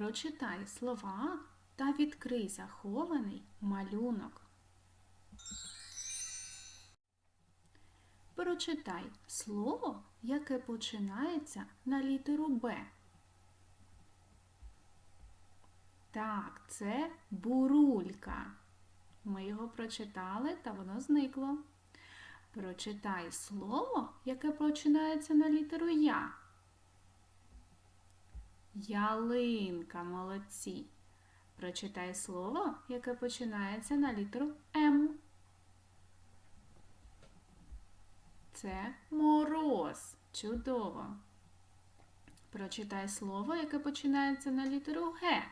Прочитай слова та відкрий захований малюнок. Прочитай слово, яке починається на літеру Б. Так, це бурулька. Ми його прочитали та воно зникло. Прочитай слово, яке починається на літеру Я. Ялинка, молодці. Прочитай слово, яке починається на літеру М. Це мороз. Чудово. Прочитай слово, яке починається на літеру Г.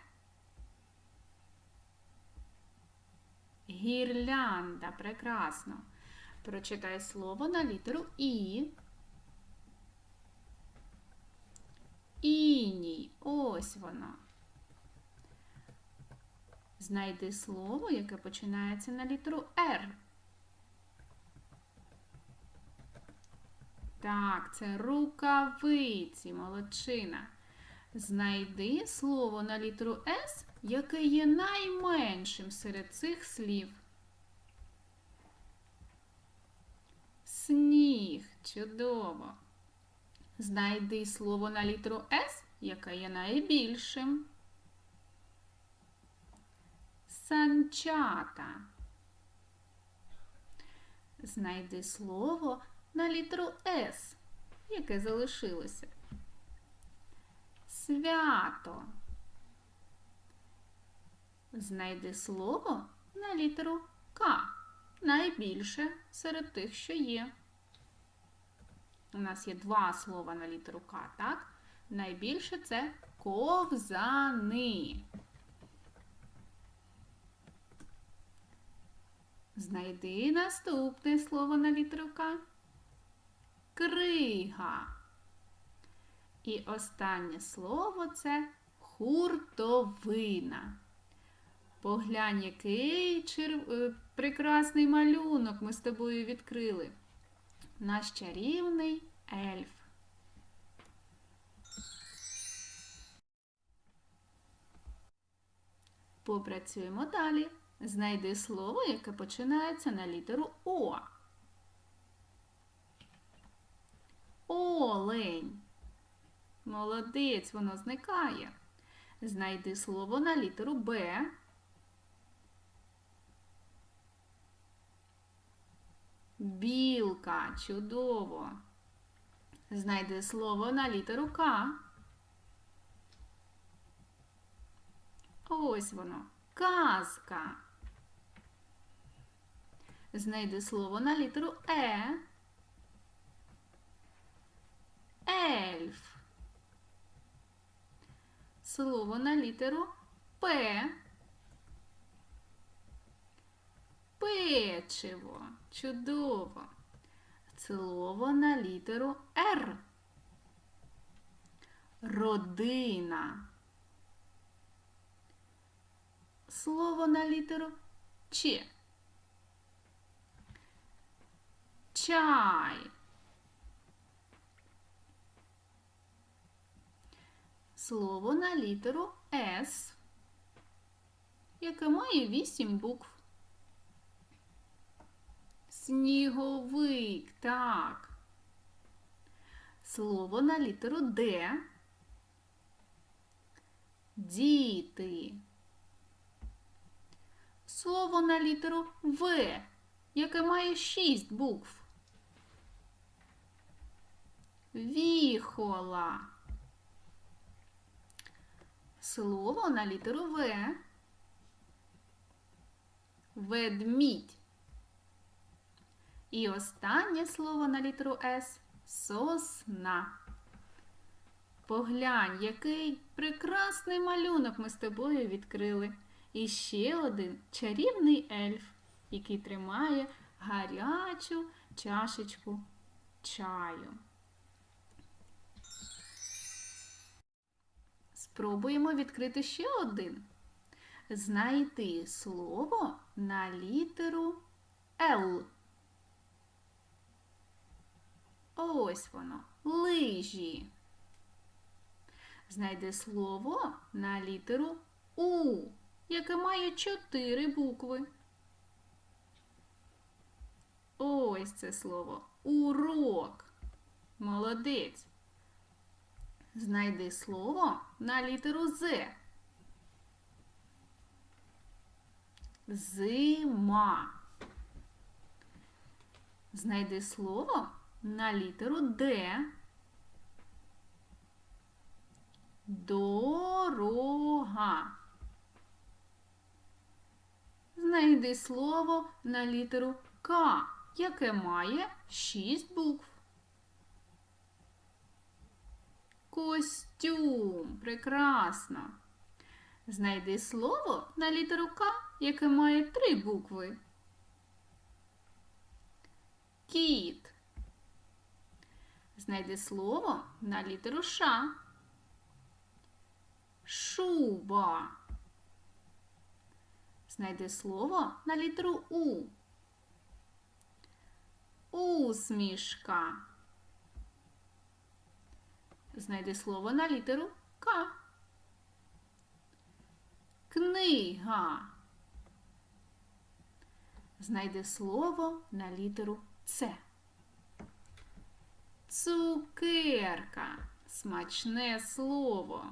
Гірлянда. Прекрасно. Прочитай слово на літеру І. Іній. Ось воно. Знайди слово, яке починається на літеру Р. Так, це рукавиці, молодчина. Знайди слово на літеру С, яке є найменшим серед цих слів. Сніг. Чудово. Знайди слово на літеру С, яке є найбільшим. Санчата. Знайди слово на літеру С, яке залишилося. Свято. Знайди слово на літеру К. Найбільше серед тих, що є. У нас є два слова на літеру К, так? Найбільше це ковзани. Знайди наступне слово на літеру К. Крига. І останнє слово це хуртовина. Поглянь, який чер... е, прекрасний малюнок ми з тобою відкрили. Наш чарівний ельф. Попрацюємо далі. Знайди слово, яке починається на літеру О. Олень. Молодець, воно зникає. Знайди слово на літеру Б. Білка. Чудово. Знайди слово на літеру К. Ось воно. Казка. Знайди слово на літеру Е. Ельф. Слово на літеру П. Печиво. Чудово. Слово на літеру Р. Родина. Слово на літеру Ч. Чай. Слово на літеру С, яке має вісім букв. Сніговик, так. Слово на літеру Д. Діти. Слово на літеру В, яке має шість букв. Віхола. Слово на літеру В. Ведмідь. І останнє слово на літеру С сосна. Поглянь, який прекрасний малюнок ми з тобою відкрили. І ще один чарівний ельф, який тримає гарячу чашечку чаю. Спробуємо відкрити ще один. Знайти слово на літеру Л. Ось воно. Лижі. Знайди слово на літеру У, яке має чотири букви. Ось це слово. Урок. Молодець. Знайди слово на літеру З. Зима. Знайди слово на літеру Д. Дорога. Знайди слово на літеру К, яке має шість букв. Костюм. Прекрасно. Знайди слово на літеру К, яке має три букви. Кіт. Знайди слово на літеру Ш. Шуба. Знайди слово на літеру У. Усмішка. Знайди слово на літеру К. Книга. Знайди слово на літеру С. Цукерка. Смачне слово.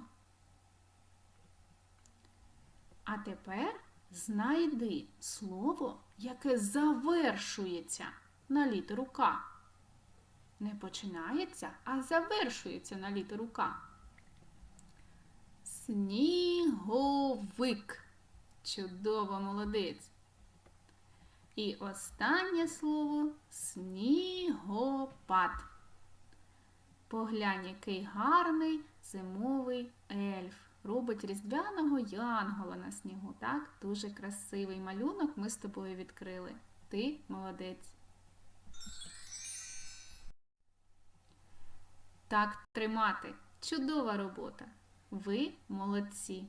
А тепер знайди слово, яке завершується на літеру К. Не починається, а завершується на літеру К. Сніговик. Чудово, молодець. І останнє слово снігопад. Поглянь, який гарний зимовий ельф. Робить різдвяного янгола на снігу. Так, дуже красивий малюнок ми з тобою відкрили. Ти молодець. Так тримати. Чудова робота. Ви молодці.